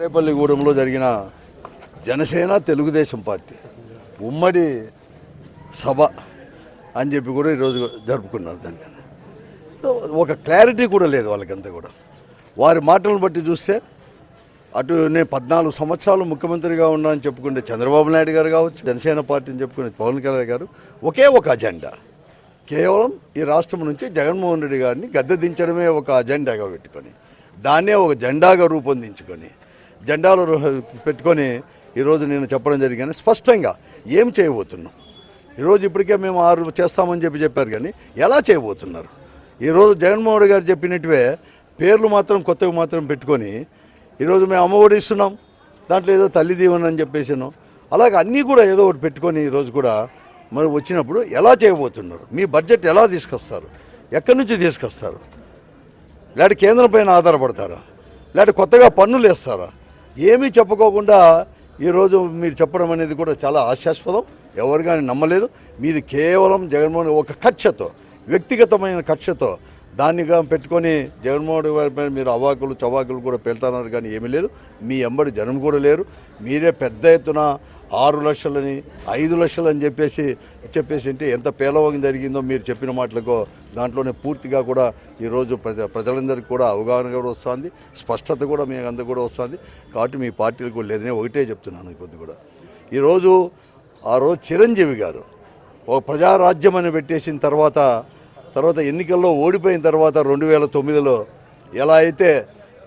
రేపల్లిగూడెంలో జరిగిన జనసేన తెలుగుదేశం పార్టీ ఉమ్మడి సభ అని చెప్పి కూడా ఈరోజు జరుపుకున్నారు దాన్ని. ఒక క్లారిటీ కూడా లేదు వాళ్ళకంతా కూడా. వారి మాటలను బట్టి చూస్తే అటు నేను పద్నాలుగు సంవత్సరాలు ముఖ్యమంత్రిగా ఉన్నానని చెప్పుకునే చంద్రబాబు నాయుడు గారు కావచ్చు జనసేన పార్టీని చెప్పుకునే పవన్ కళ్యాణ్ గారు ఒకే ఒక అజెండా. కేవలం ఈ రాష్ట్రం నుంచి జగన్మోహన్ రెడ్డి గారిని గద్దె దించడమే ఒక అజెండాగా పెట్టుకొని దాన్నే ఒక జెండాగా రూపొందించుకొని జెండాలు పెట్టుకొని ఈరోజు నేను చెప్పడం జరిగింది. స్పష్టంగా ఏం చేయబోతున్నాం? ఈరోజు ఇప్పటికే మేము ఆరు చేస్తామని చెప్పి చెప్పారు కానీ ఎలా చేయబోతున్నారు? ఈరోజు జగన్మోహన్ రెడ్డి గారు చెప్పినట్టువే పేర్లు మాత్రం కొత్తవి మాత్రం పెట్టుకొని ఈరోజు మేము అమ్మఒడి ఇస్తున్నాం. దాంట్లో ఏదో తల్లి దీవెన అని చెప్పేసాను. అలాగే అన్నీ కూడా ఏదో ఒకటి పెట్టుకొని ఈరోజు కూడా మరి వచ్చినప్పుడు ఎలా చేయబోతున్నారు? మీ బడ్జెట్ ఎలా తీసుకొస్తారు? ఎక్కడి నుంచి తీసుకొస్తారు? లేకపోతే కేంద్రం పైన ఆధారపడతారా? లేకపోతే కొత్తగా పన్నులు వేస్తారా? ఏమీ చెప్పుకోకుండా ఈరోజు మీరు చెప్పడం అనేది కూడా చాలా ఆశాస్పదం ఎవరు కానీ నమ్మలేదు. మీది కేవలం జగన్మోహన్ ఒక కక్షతో వ్యక్తిగతమైన కక్షతో దాన్నిగా పెట్టుకొని జగన్మోహన్ గారి మీద మీరు అవాకులు చవాకులు కూడా పెళ్తున్నారు కానీ ఏమీ లేదు. మీ ఎంబడి జనం కూడా లేరు. మీరే పెద్ద ఎత్తున ఆరు లక్షలని ఐదు లక్షలు అని చెప్పేసి చెప్పేసి అంటే ఎంత పేలవంగా జరిగిందో మీరు చెప్పిన మాటలకు దాంట్లోనే పూర్తిగా కూడా ఈరోజు ప్రజ ప్రజలందరికీ కూడా అవగాహన కూడా వస్తుంది. స్పష్టత కూడా మీకు అందరు కూడా వస్తుంది. కాబట్టి మీ పార్టీలు కూడా లేదని ఒకటే చెప్తున్నాను కొద్ది కూడా. ఈరోజు ఆ రోజు చిరంజీవి గారు ఒక ప్రజారాజ్యం అని పెట్టేసిన తర్వాత తర్వాత ఎన్నికల్లో ఓడిపోయిన తర్వాత రెండు వేల తొమ్మిదిలో ఎలా అయితే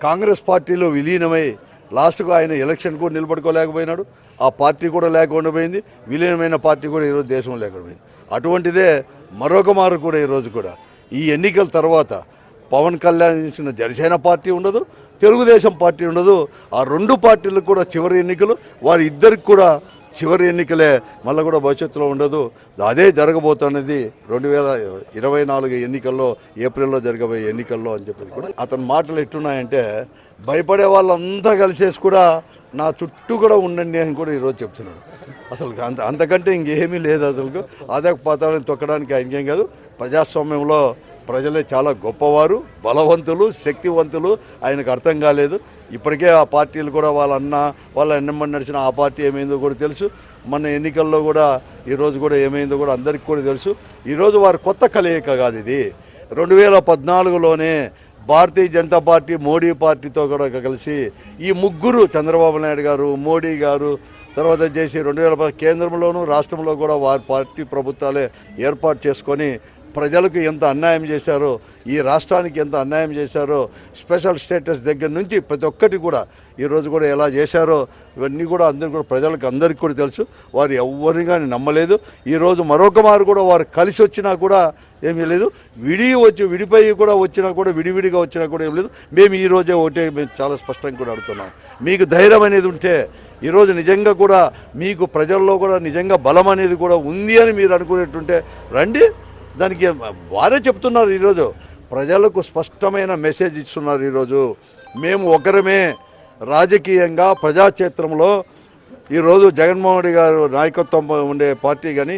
కాంగ్రెస్ పార్టీలో విలీనమై లాస్ట్కు ఆయన ఎలక్షన్ కూడా నిలబడుకోలేకపోయినాడు ఆ పార్టీ కూడా లేకుండా పోయింది విలీనమైన పార్టీ కూడా ఈరోజు దేశం లేకుండా పోయింది అటువంటిదే మరొక మారు కూడా ఈరోజు కూడా. ఈ ఎన్నికల తర్వాత పవన్ కళ్యాణ్ ఇచ్చిన జనసేన పార్టీ ఉండదు తెలుగుదేశం పార్టీ ఉండదు ఆ రెండు పార్టీలకు కూడా చివరి ఎన్నికలు వారి ఇద్దరికి కూడా చివరి ఎన్నికలే మళ్ళీ కూడా భవిష్యత్తులో ఉండదు. అదే జరగబోతున్నది రెండు వేల ఇరవై నాలుగు ఎన్నికల్లో ఏప్రిల్లో జరగబోయే ఎన్నికల్లో అని చెప్పేది కూడా అతని మాటలు ఎట్టున్నాయంటే భయపడే వాళ్ళంతా కలిసేసి కూడా నా చుట్టూ కూడా ఉండండి అని కూడా ఈరోజు చెప్తున్నాడు. అసలు అంత అంతకంటే ఇంకేమీ లేదు అసలు ఆదాయ పాతాలను తొక్కడానికి ఆయనకేం కాదు. ప్రజాస్వామ్యంలో ప్రజలే చాలా గొప్పవారు బలవంతులు శక్తివంతులు. ఆయనకు అర్థం కాలేదు. ఇప్పటికే ఆ పార్టీలు కూడా వాళ్ళ అన్న వాళ్ళ ఎన్నమ్మని నడిచిన ఆ పార్టీ ఏమైందో కూడా తెలుసు. మన ఎన్నికల్లో కూడా ఈరోజు కూడా ఏమైందో కూడా అందరికీ కూడా తెలుసు. ఈరోజు వారి కొత్త కలయిక కాదు ఇది. రెండు వేల పద్నాలుగులోనే భారతీయ జనతా పార్టీ మోడీ పార్టీతో కూడా కలిసి ఈ ముగ్గురు చంద్రబాబు నాయుడు గారు మోడీ గారు తర్వాత చేసి రెండు వేల ప- కేంద్రంలోనూ రాష్ట్రంలో కూడా వారి పార్టీ ప్రభుత్వాలే ఏర్పాటు చేసుకొని ప్రజలకు ఎంత అన్యాయం చేశారో ఈ రాష్ట్రానికి ఎంత అన్యాయం చేశారో స్పెషల్ స్టేటస్ దగ్గర నుంచి ప్రతి ఒక్కటి కూడా ఈరోజు కూడా ఎలా చేశారో ఇవన్నీ కూడా అందరికీ కూడా ప్రజలకు అందరికీ కూడా తెలుసు. వారు ఎవరిని కానీ నమ్మలేదు. ఈరోజు మరొక మారు కూడా వారు కలిసి వచ్చినా కూడా ఏమీ లేదు. విడి వచ్చి విడిపోయి కూడా వచ్చినా కూడా విడివిడిగా వచ్చినా కూడా ఏం లేదు. మేము ఈ రోజే ఒకటే మేము చాలా స్పష్టంగా కూడా అడుగుతున్నాం. మీకు ధైర్యం అనేది ఉంటే ఈరోజు నిజంగా కూడా మీకు ప్రజల్లో కూడా నిజంగా బలం అనేది కూడా ఉంది అని మీరు అనుకునేటుంటే రండి. దానికి వారే చెప్తున్నారు ఈరోజు. ప్రజలకు స్పష్టమైన మెసేజ్ ఇస్తున్నారు ఈరోజు. మేము ఒకరమే రాజకీయంగా ప్రజాక్షేత్రంలో ఈరోజు జగన్మోహన్ రెడ్డి గారు నాయకత్వం ఉండే పార్టీ కానీ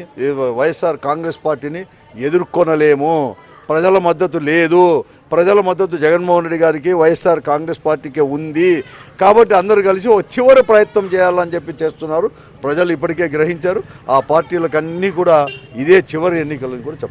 వైఎస్ఆర్ కాంగ్రెస్ పార్టీని ఎదుర్కొనలేము. ప్రజల మద్దతు లేదు. ప్రజల మద్దతు జగన్మోహన్ రెడ్డి గారికి వైఎస్ఆర్ కాంగ్రెస్ పార్టీకి ఉంది. కాబట్టి అందరూ కలిసి ఒక చివరి ప్రయత్నం చేయాలని చెప్పి చేస్తున్నారు. ప్రజలు ఇప్పటికే గ్రహించారు. ఆ పార్టీలకు అన్నీ కూడా ఇదే చివరి ఎన్నికలని కూడా చెప్తారు